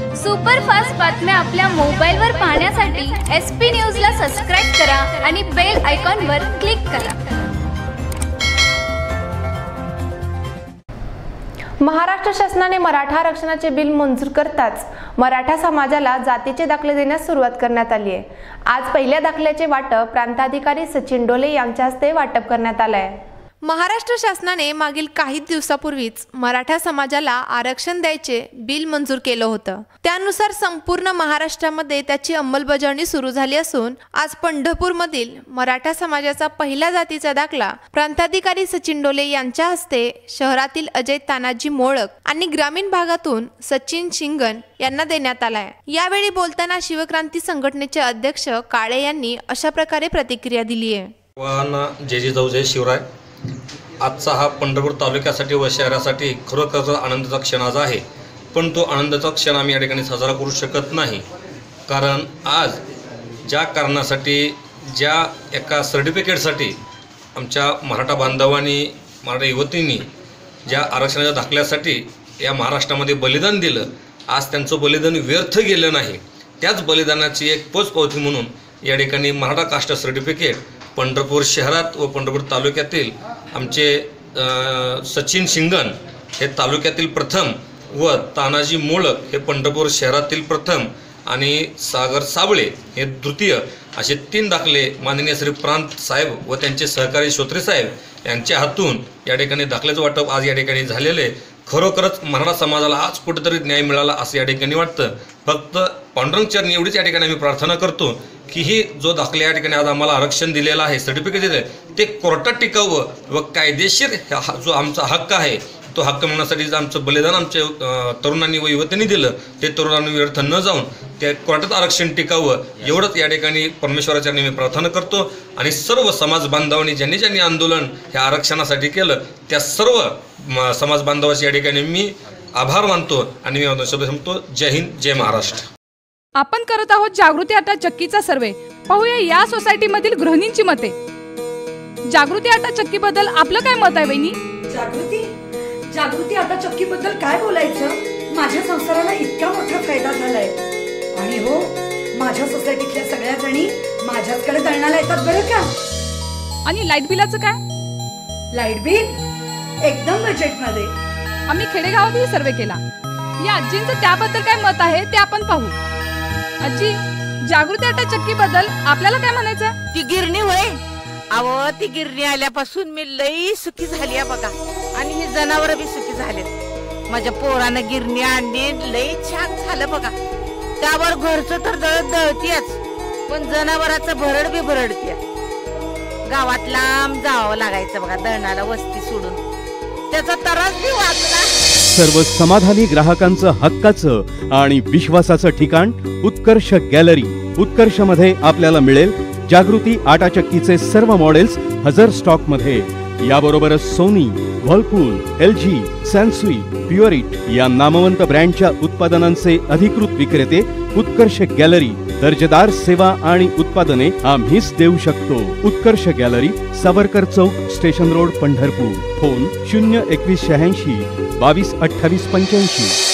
Superfast बातम्या आपल्या मोबाईलवर पाहण्यासाठी एस पी न्यूजला सबस्क्राईब करा आणि बेल आयकॉनवर क्लिक करा. महाराष्ट्र शासनाने मराठा आरक्षणाचे बिल मंजूर करताच मराठा समाजाला जातीचे दाखले देण्यास सुरुवात करण्यात आली आहे. आज पहिल्या दाखल्याचे वाटप प्रांताधिकारी सचिन डोले यांच्या हस्ते वाटप करण्यात आलं आहे महाराष्ट्र शासनाने मागील काही दिवसापूर्वीच मराठा समाजाला आरक्षण द्यायचे बिल मंजूर केलं होतं. त्यानुसार संपूर्ण महाराष्ट्रामध्ये त्याची अंमलबजावणी सुरू झाली असून आज पंढरपूरमधील मराठा समाजाचा पहिल्या जातीचा दाखला प्रांताधिकारी सचिन डोले यांच्या हस्ते शहरातील अजय तानाजी मोळक आणि ग्रामीण भागातून सचिन शिंगण यांना देण्यात आलाय. यावेळी बोलताना शिवक्रांती संघटनेचे अध्यक्ष काळे यांनी अशा प्रकारे प्रतिक्रिया दिली आहे जय जाऊ जय शिवराय आजचा हा पंढरपूर तालुक्यासाठी व शहरासाठी खरोखरच आनंदाचा क्षण आज आहे. पण तो आनंदाचा क्षण आम्ही या ठिकाणी साजरा करू शकत नाही. कारण आज ज्या कारणासाठी ज्या एका सर्टिफिकेटसाठी आमच्या मराठा बांधवांनी मराठा युवतींनी ज्या आरक्षणाच्या दाखल्यासाठी या महाराष्ट्रामध्ये बलिदान दिलं आज त्यांचं बलिदान व्यर्थ गेलं नाही. त्याच बलिदानाची एक पोचपावती म्हणून या ठिकाणी मराठा कास्ट सर्टिफिकेट पंढरपूर शहरात व पंढरपूर तालुक्यातील आमचे सचिन शिंगण हे तालुक्यातील प्रथम व तानाजी मोळक हे पंढरपूर शहरातील प्रथम आणि सागर साबळे हे द्वितीय असे तीन दाखले माननीय श्री प्रांत साहेब व त्यांचे सहकारी श्रोत्रे साहेब यांच्या हातून या ठिकाणी दाखल्याचं वाटप आज या ठिकाणी झालेलं आहे. खरोखरच मराठा समाजाला आज कुठेतरी न्याय मिळाला असं या ठिकाणी वाटतं. फक्त पांडुरंग चरणी एवढीच या ठिकाणी आम्ही प्रार्थना करतो की ही जो दाखला या ठिकाणी आज आम्हाला आरक्षण दिलेलं आहे सर्टिफिकेट दिलं आहे ते कोर्टात टिकावं व कायदेशीर हा जो आमचा हक्क आहे तो हक्क मिळण्यासाठी जे आमचं बलिदान आमच्या तरुणांनी व युवतींनी दिलं ते तरुणांनी व्यर्थ न जाऊन त्या कोर्टात आरक्षण टिकावं एवढंच या ठिकाणी परमेश्वराच्या मी प्रार्थना करतो. आणि सर्व समाज बांधवांनी ज्यांनी ज्यांनी आंदोलन ह्या आरक्षणासाठी केलं त्या सर्व समाज बांधवाचे या ठिकाणी मी आभार मानतो आणि मी शब्द सांगतो. जय हिंद जय महाराष्ट्र. आपण करत आहोत जागृती आटा चक्कीचा सर्वे. पाहूया या सोसायटीमधील गृहिणींची मते. जागृती आटा चक्की बद्दल आपलं काय मत आहे वहिनी? जागृती? जागृती आता चक्कीबद्दल काय बोलायचं? माझ्या संसाराला इतका मोठा फायदा झालाय. आणि हो माझ्या सोसायटीतल्या सगळ्या जणी माझ्याचकडे दळणाला येतात बरं का? आणि लाइट बिलाचं काय? Light bill? एकदम बजेटमध्ये आम्ही खेडेगावातही सर्वे केला. या आजींचं त्याबद्दल काय मत आहे ते आपण पाहू. आजी जागृती आटा चक्की बद्दल आपल्याला काय म्हणायचं? ती गिरणी होय. अव ती गिरणी आल्यापासून मी लई सुखी झाली आहे बघा. आणि ही जनावर बी सुखी झाले माझ्या पोरानं गिरणी आणली लई छान झालं बघा. त्यावर घरचं तर दळत दळतीयच पण जनावराचं भरड बी भरडतीय. गावात लांब जावं लागायचं बघा दळणाला वस्ती सोडून. त्याचा वाचला. सर्व समाधानी ग्राहकांचं हक्काचं आणि विश्वासाचं ठिकाण उत्कर्ष गॅलरी. उत्कर्षमध्ये आपल्याला मिळेल जागृती आटा चक्कीचे सर्व मॉडेल्स हजर स्टॉकमध्ये याबरोबरच सोनी व्हर्लपूल एल जी सॅमसुई प्युअरिट या नामवंत ब्रँडच्या उत्पादनांचे अधिकृत विक्रेते उत्कर्ष गॅलरी दर्जेदार सेवा आणि उत्पादने आम्हीच देऊ शकतो. Utkarsh gallery Savarkar Chowk station road Pandharpur. Phone शून्य एकवीस शहाऐंशी बावीस अठ्ठावीस पंच्याऐंशी.